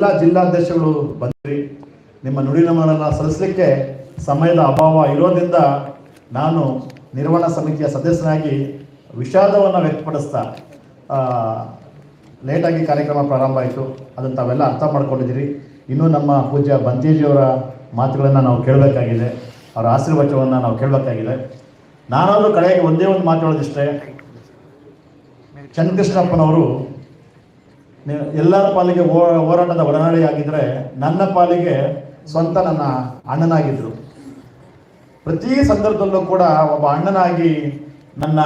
ಎಲ್ಲ ಜಿಲ್ಲಾಧ್ಯಕ್ಷಗಳು ಬಂದ್ರಿ. ನಿಮ್ಮ ನುಡಿನಮನನ್ನು ಸಲ್ಲಿಸಲಿಕ್ಕೆ ಸಮಯದ ಅಭಾವ ಇರೋದ್ರಿಂದ ನಾನು ನಿರ್ವಹಣಾ ಸಮಿತಿಯ ಸದಸ್ಯನಾಗಿ ವಿಷಾದವನ್ನು ವ್ಯಕ್ತಪಡಿಸ್ತಾ ಲೇಟಾಗಿ ಕಾರ್ಯಕ್ರಮ ಪ್ರಾರಂಭ ಆಯಿತು. ಅದನ್ನು ತಾವೆಲ್ಲ ಅರ್ಥ ಮಾಡ್ಕೊಂಡಿದ್ದೀರಿ. ಇನ್ನೂ ನಮ್ಮ ಪೂಜ್ಯ ಬಂತೇಜಿಯವರ ಮಾತುಗಳನ್ನು ನಾವು ಕೇಳಬೇಕಾಗಿದೆ. ಅವರ ಆಶೀರ್ವಚನವನ್ನು ನಾವು ಕೇಳಬೇಕಾಗಿದೆ. ನಾನಾದರೂ ಕಡೆಗೆ ಒಂದೇ ಒಂದು ಮಾತಾಡೋದಿಷ್ಟೇ ಚನ್ನಕೃಷ್ಣಪ್ಪನವರು ನೀವು ಎಲ್ಲರ ಪಾಲಿಗೆ ಹೋರಾಟದ ಒಡನಾಡಿಯಾಗಿದ್ದರೆ ನನ್ನ ಪಾಲಿಗೆ ಸ್ವಂತ ನನ್ನ ಅಣ್ಣನಾಗಿದ್ದರು ಪ್ರತಿ ಸಂದರ್ಭದಲ್ಲೂ ಕೂಡ ಒಬ್ಬ ಅಣ್ಣನಾಗಿ ನನ್ನ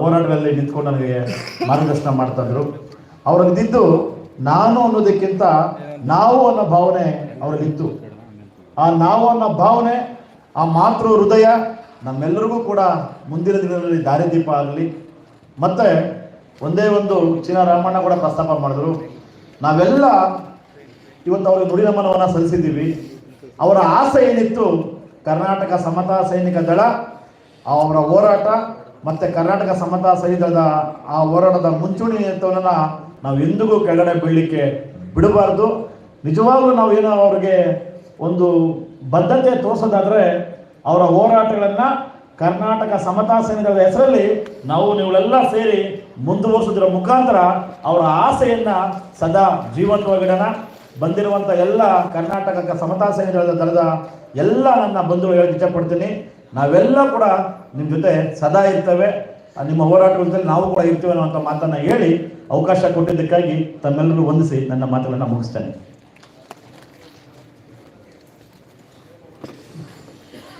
ಹೋರಾಟದಲ್ಲಿ ನಿಂತ್ಕೊಂಡು ನನಗೆ ಮಾರ್ಗದರ್ಶನ ಮಾಡ್ತಾ ಇದ್ರು. ಅವ್ರಿಗಿದ್ದು ನಾನು ಅನ್ನೋದಕ್ಕಿಂತ ನಾವು ಅನ್ನೋ ಭಾವನೆ ಅವ್ರಿಗಿತ್ತು ಆ ನಾವು ಅನ್ನೋ ಭಾವನೆ, ಆ ಮಾತೃ ಹೃದಯ ನಮ್ಮೆಲ್ಲರಿಗೂ ಕೂಡ ಮುಂದಿನ ದಿನಗಳಲ್ಲಿ ದಾರಿದೀಪ ಆಗಲಿ. ಮತ್ತೆ ಒಂದೇ ಒಂದು ಚಿನ್ನ ರಾಮಣ್ಣ ಕೂಡ ಪ್ರಸ್ತಾಪ ಮಾಡಿದ್ರು. ನಾವೆಲ್ಲ ಇವತ್ತು ಅವ್ರಿಗೆ ನುಡಿನಮನವನ್ನು ಸಲ್ಲಿಸಿದ್ದೀವಿ. ಅವರ ಆಸೆ ಏನಿತ್ತು? ಕರ್ನಾಟಕ ಸಮತಾ ಸೈನಿಕ ದಳ, ಅವರ ಹೋರಾಟ ಮತ್ತೆ ಕರ್ನಾಟಕ ಸಮತಾ ಸೈನಿಕ ಆ ಹೋರಾಟದ ಮುಂಚೂಣಿ ನಿಂತವನ್ನ ನಾವು ಎಂದಿಗೂ ಕೆಳಗಡೆ ಬೀಳಲಿಕ್ಕೆ ಬಿಡಬಾರ್ದು. ನಿಜವಾಗ್ಲೂ ನಾವು ಏನೋ ಅವ್ರಿಗೆ ಒಂದು ಬದ್ಧತೆ ತೋರಿಸೋದಾದ್ರೆ ಅವರ ಹೋರಾಟಗಳನ್ನ ಕರ್ನಾಟಕ ಸಮತಾ ಸೈನಿಕರ ಹೆಸರಲ್ಲಿ ನಾವು ನೀವುಗಳೆಲ್ಲ ಸೇರಿ ಮುಂದುವರಿಸೋದ್ರ ಮುಖಾಂತರ ಅವರ ಆಸೆಯನ್ನ ಸದಾ ಜೀವಂತವಾಗಿಡೋಣ ಬಂದಿರುವಂಥ ಎಲ್ಲ ಕರ್ನಾಟಕ ಸಮತಾ ಸೈನಿಕರ ದಳದ ಎಲ್ಲ ನನ್ನ ಬಂಧುಗಳು ಹೇಳಕ್ಕೆ ಇಷ್ಟಪಡ್ತೀನಿ ನಾವೆಲ್ಲ ಕೂಡ ನಿಮ್ಮ ಜೊತೆ ಸದಾ ಇರ್ತೇವೆ. ನಿಮ್ಮ ಹೋರಾಟದಲ್ಲಿ ನಾವು ಕೂಡ ಇರ್ತೇವೆ ಅನ್ನುವಂಥ ಮಾತನ್ನು ಹೇಳಿ ಅವಕಾಶ ಕೊಟ್ಟಿದ್ದಕ್ಕಾಗಿ ತಮ್ಮೆಲ್ಲರೂ ವಂದಿಸಿ ನನ್ನ ಮಾತುಗಳನ್ನು ಮುಗಿಸ್ತೇನೆ.